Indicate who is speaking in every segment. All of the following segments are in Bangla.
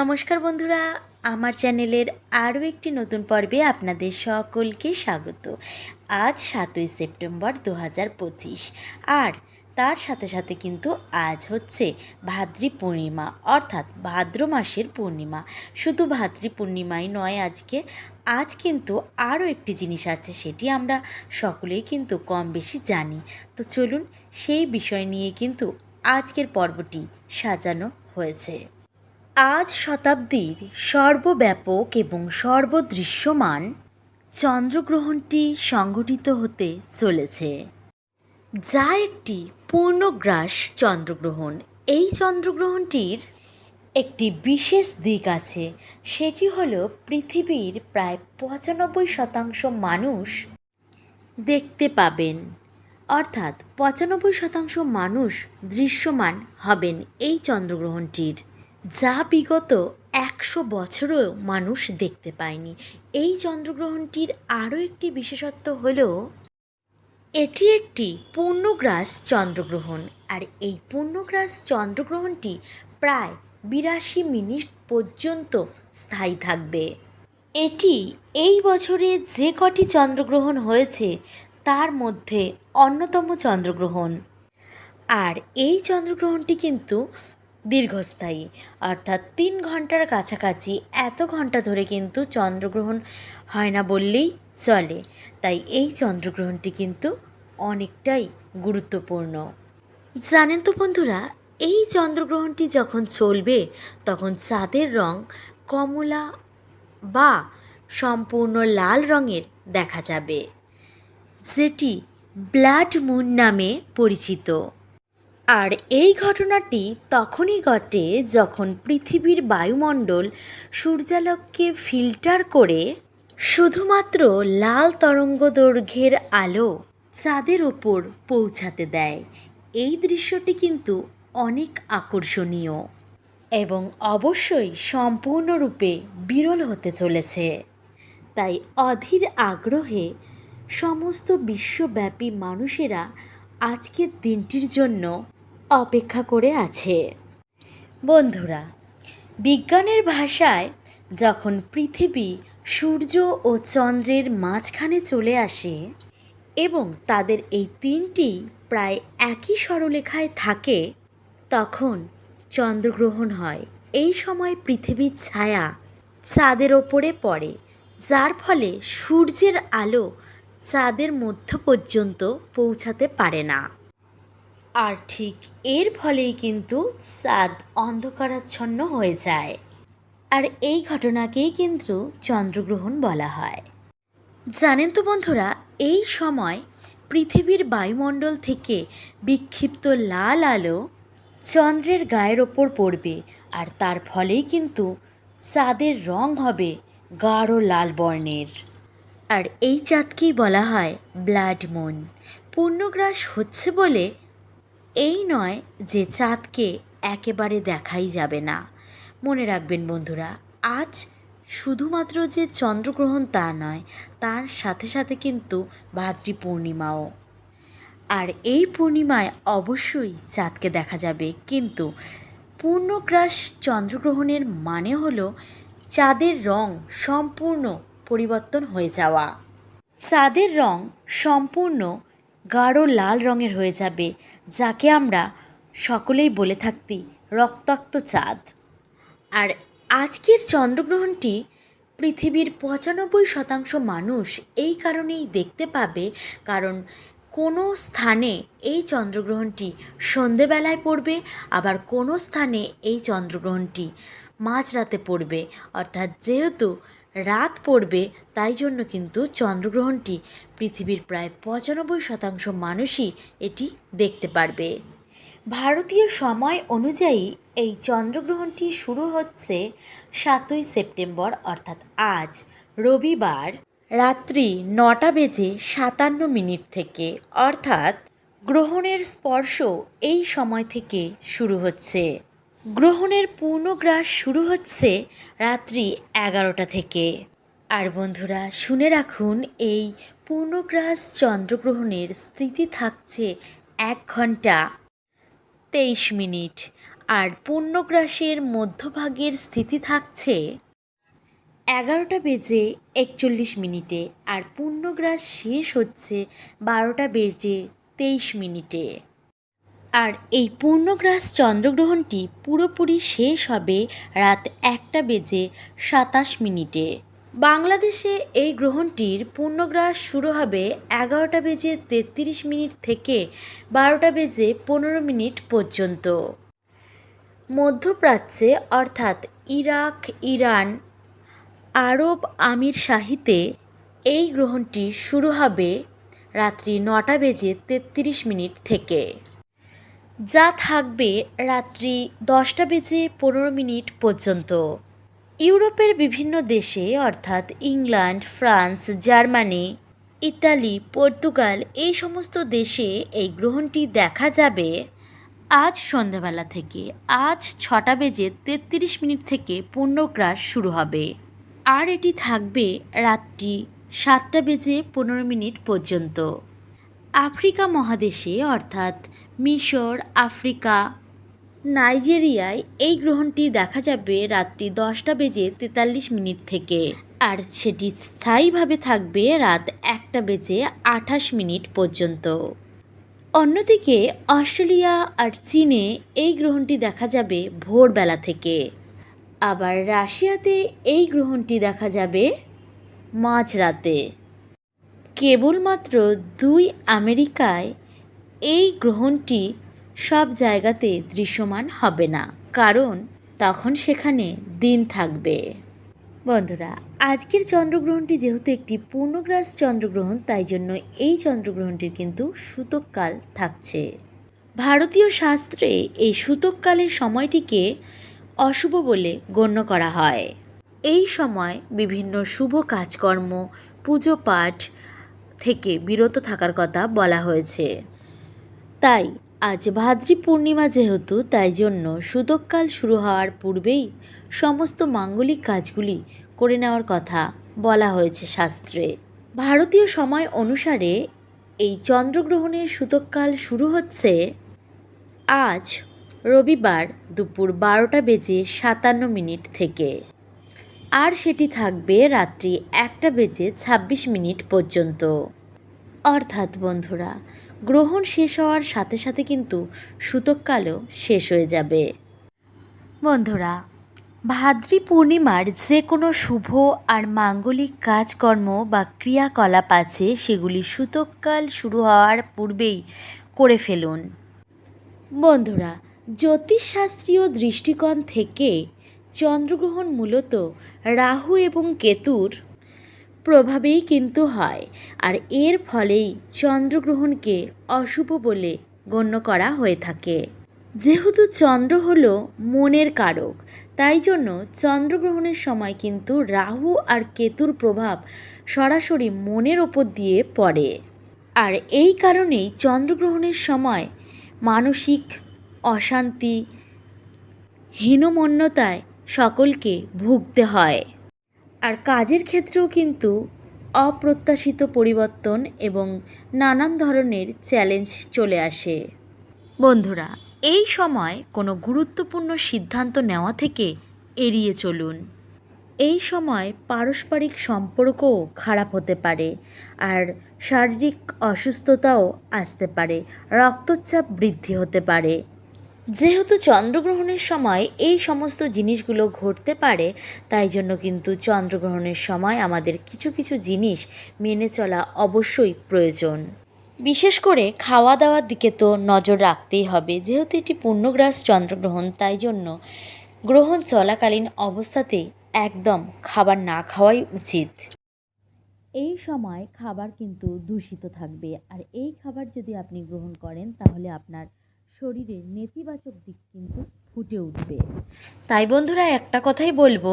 Speaker 1: নমস্কার বন্ধুরা, আমার চ্যানেলের আরও একটি নতুন পর্বে আপনাদের সকলকে স্বাগত। আজ সাতই সেপ্টেম্বর দু হাজার পঁচিশ আর তার সাথে সাথে কিন্তু আজ হচ্ছে ভাদ্রি পূর্ণিমা, অর্থাৎ ভাদ্র মাসের পূর্ণিমা। শুধু ভাদ্রি পূর্ণিমাই নয় আজকে, আজ কিন্তু আরও একটি জিনিস আছে সেটি আমরা সকলেই কিন্তু কম বেশি জানি। তো চলুন সেই বিষয় নিয়ে কিন্তু আজকের পর্বটি সাজানো হয়েছে। আজ শতাব্দীর সর্বব্যাপক এবং সর্বদৃশ্যমান চন্দ্রগ্রহণটি সংঘটিত হতে চলেছে, যা একটি পূর্ণগ্রাস চন্দ্রগ্রহণ। এই চন্দ্রগ্রহণটির একটি বিশেষ দিক আছে, সেটি হলো পৃথিবীর প্রায় পঁচানব্বই শতাংশ মানুষ দেখতে পাবেন। অর্থাৎ পঁচানব্বই শতাংশ মানুষ দৃশ্যমান হবেন এই চন্দ্রগ্রহণটির। যা বিগত একশো বছরও মানুষ দেখতে পায়নি। এই চন্দ্রগ্রহণটির আরও একটি বিশেষত্ব হল, এটি একটি পূর্ণগ্রাস চন্দ্রগ্রহণ। আর এই পূর্ণগ্রাস চন্দ্রগ্রহণটি প্রায় বিরাশি মিনিট পর্যন্ত স্থায়ী থাকবে। এটি এই বছরে যে কটি চন্দ্রগ্রহণ হয়েছে, তার মধ্যে অন্যতম চন্দ্রগ্রহণ। আর এই চন্দ্রগ্রহণটি কিন্তু দীর্ঘস্থায়ী। অর্থাৎ তিন ঘণ্টার কাছাকাছি এত ঘণ্টা ধরে কিন্তু চন্দ্রগ্রহণ হয় না বললেই চলে। তাই এই চন্দ্রগ্রহণটি কিন্তু অনেকটাই গুরুত্বপূর্ণ। জানেন তো বন্ধুরা, এই চন্দ্রগ্রহণটি যখন চলবে, তখন চাঁদের রং কমলা বা সম্পূর্ণ লাল রঙের দেখা যাবে। যেটি ব্লাড মুন নামে পরিচিত। আর এই ঘটনাটি তখনই ঘটে যখন পৃথিবীর বায়ুমণ্ডল সূর্যালোককে ফিল্টার করে শুধুমাত্র লাল তরঙ্গ দৈর্ঘ্যের আলো চাঁদের ওপর পৌঁছাতে দেয়। এই দৃশ্যটি কিন্তু অনেক আকর্ষণীয় এবং অবশ্যই সম্পূর্ণরূপে বিরল হতে চলেছে। তাই অধীর আগ্রহে সমস্ত বিশ্বব্যাপী মানুষেরা আজকের দিনটির জন্য অপেক্ষা করে আছে। বন্ধুরা, বিজ্ঞানের ভাষায় যখন পৃথিবী সূর্য ও চন্দ্রের মাঝখানে চলে আসে এবং তাদের এই তিনটি প্রায় একই সরলেখায় থাকে, তখন চন্দ্রগ্রহণ হয়। এই সময় পৃথিবীর ছায়া চাঁদের ওপরে পড়ে, যার ফলে সূর্যের আলো চাঁদের মধ্য পর্যন্ত পৌঁছাতে পারে না। আর ঠিক এর ফলেই কিন্তু চাঁদ অন্ধকারাচ্ছন্ন হয়ে যায়। আর এই ঘটনাকেই কিন্তু চন্দ্রগ্রহণ বলা হয়। জানেন তো বন্ধুরা, এই সময় পৃথিবীর বায়ুমণ্ডল থেকে বিক্ষিপ্ত লাল আলো চন্দ্রের গায়ের ওপর পড়বে আর তার ফলেই কিন্তু চাঁদের রং হবে গাঢ় লাল বর্ণের। আর এই চাঁদকেই বলা হয় ব্লাড মুন। পূর্ণগ্রাস হচ্ছে বলে এই নয় যে চাঁদকে একেবারে দেখাই যাবে না। মনে রাখবেন বন্ধুরা, আজ শুধুমাত্র যে চন্দ্রগ্রহণ তা নয়, তার সাথে সাথে কিন্তু ভাদ্রি পূর্ণিমাও। আর এই পূর্ণিমায় অবশ্যই চাঁদকে দেখা যাবে, কিন্তু পূর্ণগ্রাস চন্দ্রগ্রহণের মানে হলো চাঁদের রং সম্পূর্ণ পরিবর্তন হয়ে যাওয়া। চাঁদের রং সম্পূর্ণ গাঢ় লাল রঙের হয়ে যাবে, যাকে আমরা সকলেই বলে থাকতি রক্তাক্ত চাঁদ। আর আজকের চন্দ্রগ্রহণটি পৃথিবীর পঁচানব্বই শতাংশ মানুষ এই কারণেই দেখতে পাবে, কারণ কোনো স্থানে এই চন্দ্রগ্রহণটি সন্ধেবেলায় পড়বে, আবার কোনো স্থানে এই চন্দ্রগ্রহণটি মাঝরাতে পড়বে। অর্থাৎ যেহেতু রাত পড়বে তাই জন্য কিন্তু চন্দ্রগ্রহণটি পৃথিবীর প্রায় পঁচানব্বই শতাংশ মানুষই এটি দেখতে পারবে। ভারতীয় সময় অনুযায়ী এই চন্দ্রগ্রহণটি শুরু হচ্ছে সাতই সেপ্টেম্বর, অর্থাৎ আজ, রবিবার রাত্রি নটা বেজে সাতান্ন মিনিট থেকে, অর্থাৎ গ্রহণের স্পর্শ এই সময় থেকে শুরু হচ্ছে। গ্রহণের পূর্ণগ্রাস শুরু হচ্ছে রাত্রি এগারোটা থেকে। আর বন্ধুরা, শুনে রাখুন, এই পূর্ণগ্রাস চন্দ্রগ্রহণের স্থিতি থাকছে এক ঘণ্টা তেইশ মিনিট। আর পূর্ণগ্রাসের মধ্যভাগের স্থিতি থাকছে এগারোটা বেজে একচল্লিশ মিনিটে। আর পূর্ণগ্রাস শেষ হচ্ছে বারোটা বেজে তেইশ মিনিটে। আর এই পূর্ণগ্রাস চন্দ্রগ্রহণটি পুরোপুরি শেষ হবে রাত একটা বেজে সাতাশ মিনিটে। বাংলাদেশে এই গ্রহণটির পূর্ণগ্রাস শুরু হবে এগারোটা বেজে তেত্রিশ মিনিট থেকে বারোটা বেজে পনেরো মিনিট পর্যন্ত। মধ্যপ্রাচ্যে অর্থাৎ ইরাক, ইরান, আরব আমির শাহিতে এই গ্রহণটি শুরু হবে রাত্রি নটা বেজে তেত্রিশ মিনিট থেকে। যা থাকবে রাত্রি দশটা বেজে পনেরো মিনিট পর্যন্ত। ইউরোপের বিভিন্ন দেশে, অর্থাৎ England, France, Germany, Italy, Portugal, এই সমস্ত দেশে এই গ্রহণটি দেখা যাবে আজ সন্ধ্যাবেলা থেকে। আজ ছটা বেজে তেত্রিশ মিনিট থেকে পূর্ণগ্রাস শুরু হবে। আর এটি থাকবে রাত্রি সাতটা বেজে পনেরো মিনিট পর্যন্ত। আফ্রিকা মহাদেশে, অর্থাৎ মিশর, আফ্রিকা, নাইজেরিয়ায় এই গ্রহণটি দেখা যাবে রাত্রি দশটা বেজে তেতাল্লিশ মিনিট থেকে। আর সেটি স্থায়ীভাবে থাকবে রাত একটা বেজে আঠাশ মিনিট পর্যন্ত। অন্যদিকে অস্ট্রেলিয়া আর চীনে এই গ্রহণটি দেখা যাবে ভোরবেলা থেকে। আবার রাশিয়াতে এই গ্রহণটি দেখা যাবে মাঝরাতে। কেবলমাত্র দুই আমেরিকায় এই গ্রহণটি সব জায়গাতে দৃশ্যমান হবে না, কারণ তখন সেখানে দিন থাকবে। বন্ধুরা, আজকের চন্দ্রগ্রহণটি যেহেতু একটি পূর্ণগ্রাস চন্দ্রগ্রহণ, তাই জন্য এই চন্দ্রগ্রহণটির কিন্তু সূতককাল থাকছে। ভারতীয় শাস্ত্রে এই সূতককালের সময়টিকে অশুভ বলে গণ্য করা হয়। এই সময় বিভিন্ন শুভ কাজকর্ম, পুজো পাঠ থেকে বিরত থাকার কথা বলা হয়েছে। তাই আজ ভাদ্রী পূর্ণিমা যেহেতু, তাই জন্য সুতককাল শুরু হওয়ার পূর্বেই সমস্ত মাঙ্গলিক কাজগুলি করে নেওয়ার কথা বলা হয়েছে শাস্ত্রে। ভারতীয় সময় অনুসারে এই চন্দ্রগ্রহণের সুতককাল শুরু হচ্ছে আজ রবিবার দুপুর বারোটা বেজে সাতান্ন মিনিট থেকে। আর সেটি থাকবে রাত্রি একটা বেজে ছাব্বিশ মিনিট পর্যন্ত। অর্থাৎ বন্ধুরা, গ্রহণ শেষ হওয়ার সাথে সাথে কিন্তু সূতককালও শেষ হয়ে যাবে। বন্ধুরা, ভাদ্রী পূর্ণিমার যে কোনো শুভ আর মাঙ্গলিক কাজকর্ম বা ক্রিয়াকলাপ আছে, সেগুলি সূতককাল শুরু হওয়ার পূর্বেই করে ফেলুন। বন্ধুরা, জ্যোতিষশাস্ত্রীয় দৃষ্টিকোণ থেকে চন্দ্রগ্রহণ মূলত রাহু এবং কেতুর প্রভাবেই কিন্তু হয়। আর এর ফলেই চন্দ্রগ্রহণকে অশুভ বলে গণ্য করা হয়ে থাকে। যেহেতু চন্দ্র হলো মনের কারক, তাই জন্য চন্দ্রগ্রহণের সময় কিন্তু রাহু আর কেতুর প্রভাব সরাসরি মনের ওপর দিয়ে পড়ে। আর এই কারণেই চন্দ্রগ্রহণের সময় মানসিক অশান্তি, হীনমন্যতায় সকলকে ভুগতে হয়। আর কাজের ক্ষেত্রেও কিন্তু অপ্রত্যাশিত পরিবর্তন এবং নানান ধরনের চ্যালেঞ্জ চলে আসে। বন্ধুরা, এই সময় কোনো গুরুত্বপূর্ণ সিদ্ধান্ত নেওয়া থেকে এড়িয়ে চলুন। এই সময় পারস্পরিক সম্পর্কও খারাপ হতে পারে আর শারীরিক অসুস্থতাও আসতে পারে, রক্তচাপ বৃদ্ধি হতে পারে। যেহেতু চন্দ্রগ্রহণের সময় এই সমস্ত জিনিসগুলো ঘটতে পারে, তাই জন্য কিন্তু চন্দ্রগ্রহণের সময় আমাদের কিছু কিছু জিনিস মেনে চলা অবশ্যই প্রয়োজন। বিশেষ করে খাওয়া দাওয়ার দিকে তো নজর রাখতেই হবে। যেহেতু এটি পূর্ণগ্রাস চন্দ্রগ্রহণ, তাই জন্য গ্রহণ চলাকালীন অবস্থাতে একদম খাবার না খাওয়াই উচিত। এই সময় খাবার কিন্তু দূষিত থাকবে। আর এই খাবার যদি আপনি গ্রহণ করেন, তাহলে আপনার শরীরে নেতিবাচক দিক কিন্তু ফুটে উঠবে। তাই বন্ধুরা, একটা কথাই বলব,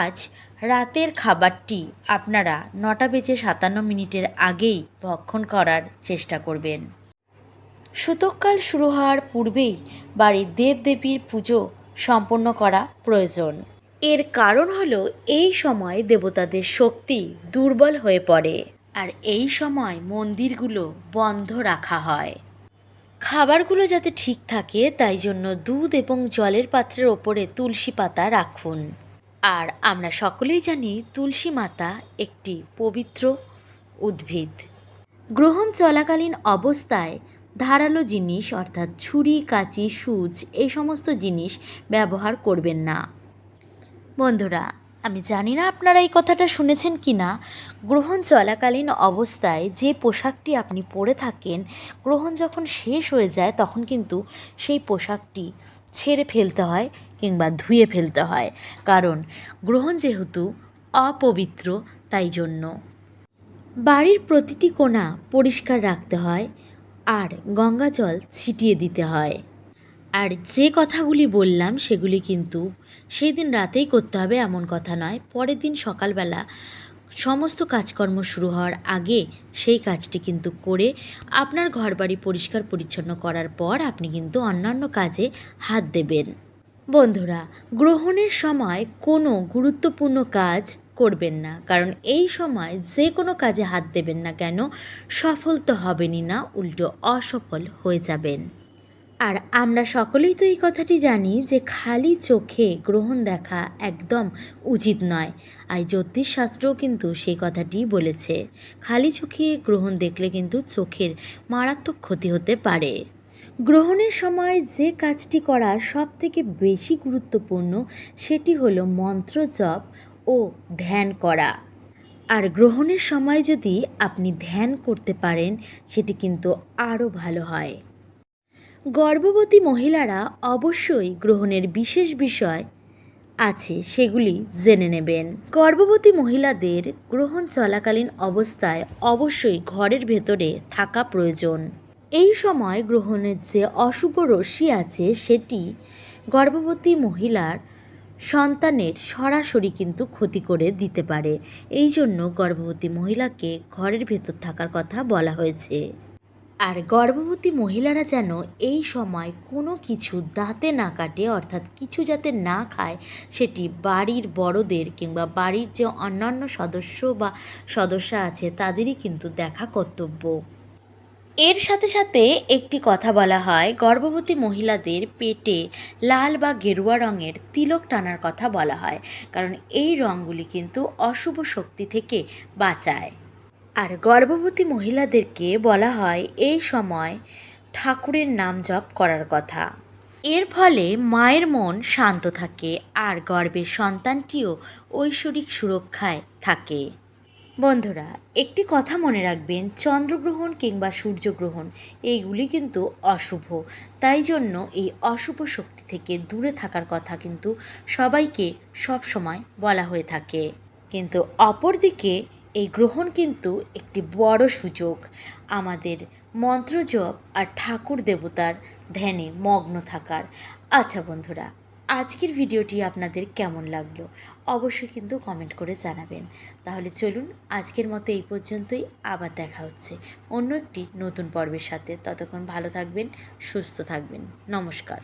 Speaker 1: আজ রাতের খাবারটি আপনারা নটা বেজে সাতান্ন মিনিটের আগেই ভক্ষণ করার চেষ্টা করবেন। সুতককাল শুরু হওয়ার পূর্বেই বাড়ির দেবদেবীর পুজো সম্পন্ন করা প্রয়োজন। এর কারণ হলো, এই সময় দেবতাদের শক্তি দুর্বল হয়ে পড়ে, আর এই সময় মন্দিরগুলো বন্ধ রাখা হয়। খাবারগুলো যাতে ঠিক থাকে, তাই জন্য দুধ এবং জলের পাত্রের ওপরে তুলসী পাতা রাখুন। আর আমরা সকলেই জানি তুলসী মাতা একটি পবিত্র উদ্ভিদ। গ্রহণ চলাকালীন অবস্থায় ধারালো জিনিস, অর্থাৎ ছুরি, কাঁচি, সুচ, এই সমস্ত জিনিস ব্যবহার করবেন না। বন্ধুরা আমি জানি না আপনারা এই কথাটা শুনেছেন কি না। গ্রহণ চলাকালীন অবস্থায় যে পোশাকটি আপনি পরে থাকেন, গ্রহণ যখন শেষ হয়ে যায় তখন কিন্তু সেই পোশাকটি ছেড়ে ফেলতে হয় কিংবা ধুয়ে ফেলতে হয়। কারণ গ্রহণ যেহেতু অপবিত্র, তাই জন্য। বাড়ির প্রতিটি কোণা পরিষ্কার রাখতে হয় আর গঙ্গা জল ছিটিয়ে দিতে হয়। আর যে কথাগুলি বললাম সেগুলি কিন্তু সেই দিন রাতেই করতে হবে এমন কথা নয়। পরের দিন সকালবেলা সমস্ত কাজকর্ম শুরু হওয়ার আগে সেই কাজটি কিন্তু করে আপনার ঘরবাড়ি পরিষ্কার পরিচ্ছন্ন করার পর আপনি কিন্তু অন্যান্য কাজে হাত দেবেন। বন্ধুরা, গ্রহণের সময় কোনো গুরুত্বপূর্ণ কাজ করবেন না, কারণ এই সময় যে কোনো কাজে হাত দেবেন না কেন, সফল তো হবেনই না, উল্টো অসফল হয়ে যাবেন। আর আমরা সকলেই তো এই কথাটি জানি যে খালি চোখে গ্রহণ দেখা একদম উচিত নয়। আর জ্যোতিষশাস্ত্রও কিন্তু সেই কথাটি বলেছে। খালি চোখে গ্রহণ দেখলে কিন্তু চোখের মারাত্মক ক্ষতি হতে পারে। গ্রহণের সময় যে কাজটি করা সব থেকে বেশি গুরুত্বপূর্ণ সেটি হলো মন্ত্র জপ ও ধ্যান করা। আর গ্রহণের সময় যদি আপনি ধ্যান করতে পারেন, সেটি কিন্তু আরও ভালো হয়। গর্ভবতী মহিলারা অবশ্যই গ্রহণের বিশেষ বিষয় আছে, সেগুলি জেনে নেবেন। গর্ভবতী মহিলাদের গ্রহণ চলাকালীন অবস্থায় অবশ্যই ঘরের ভেতরে থাকা প্রয়োজন। এই সময় গ্রহণের যে অশুভ রশ্মি আছে, সেটি গর্ভবতী মহিলার সন্তানের সরাসরি কিন্তু ক্ষতি করে দিতে পারে। এই জন্য গর্ভবতী মহিলাকে ঘরের ভেতর থাকার কথা বলা হয়েছে। আর গর্ভবতী মহিলারা যেন এই সময় কোনো কিছু দাঁতে না কাটে, অর্থাৎ কিছু যাতে না খায়, সেটি বাড়ির বড়দের কিংবা বাড়ির যে অন্যান্য সদস্য বা সদস্যা আছে, তাদেরই কিন্তু দেখা কর্তব্য। এর সাথে সাথে একটি কথা বলা হয়, গর্ভবতী মহিলাদের পেটে লাল বা গেরুয়া রঙের তিলক টানার কথা বলা হয়, কারণ এই রঙগুলি কিন্তু অশুভ শক্তি থেকে বাঁচায়। আর গর্ভবতী মহিলাদেরকে বলা হয় এই সময় ঠাকুরের নাম জপ করার কথা। এর ফলে মায়ের মন শান্ত থাকে আর গর্ভের সন্তানটিও ঐশ্বরিক সুরক্ষায় থাকে। বন্ধুরা, একটি কথা মনে রাখবেন, চন্দ্রগ্রহণ কিংবা সূর্যগ্রহণ, এইগুলি কিন্তু অশুভ। তাই জন্য এই অশুভ শক্তি থেকে দূরে থাকার কথা কিন্তু সবাইকে সব সময় বলা হয়ে থাকে। কিন্তু অপরদিকে এই গ্রহণ কিন্তু একটি বড় সুযোগ। আমাদের মন্ত্রজপ আর ঠাকুর দেবতার ধ্যানে মগ্ন থাকার। আচ্ছা বন্ধুরা, আজকের ভিডিওটি আপনাদের কেমন লাগল? অবশ্যই কিন্তু কমেন্ট করে জানাবেন। তাহলে চলুন, আজকের মতো এই পর্যন্তই। আবার দেখা হচ্ছে অন্য একটি নতুন পর্বের সাথে। ততক্ষণ ভালো থাকবেন, সুস্থ থাকবেন। নমস্কার।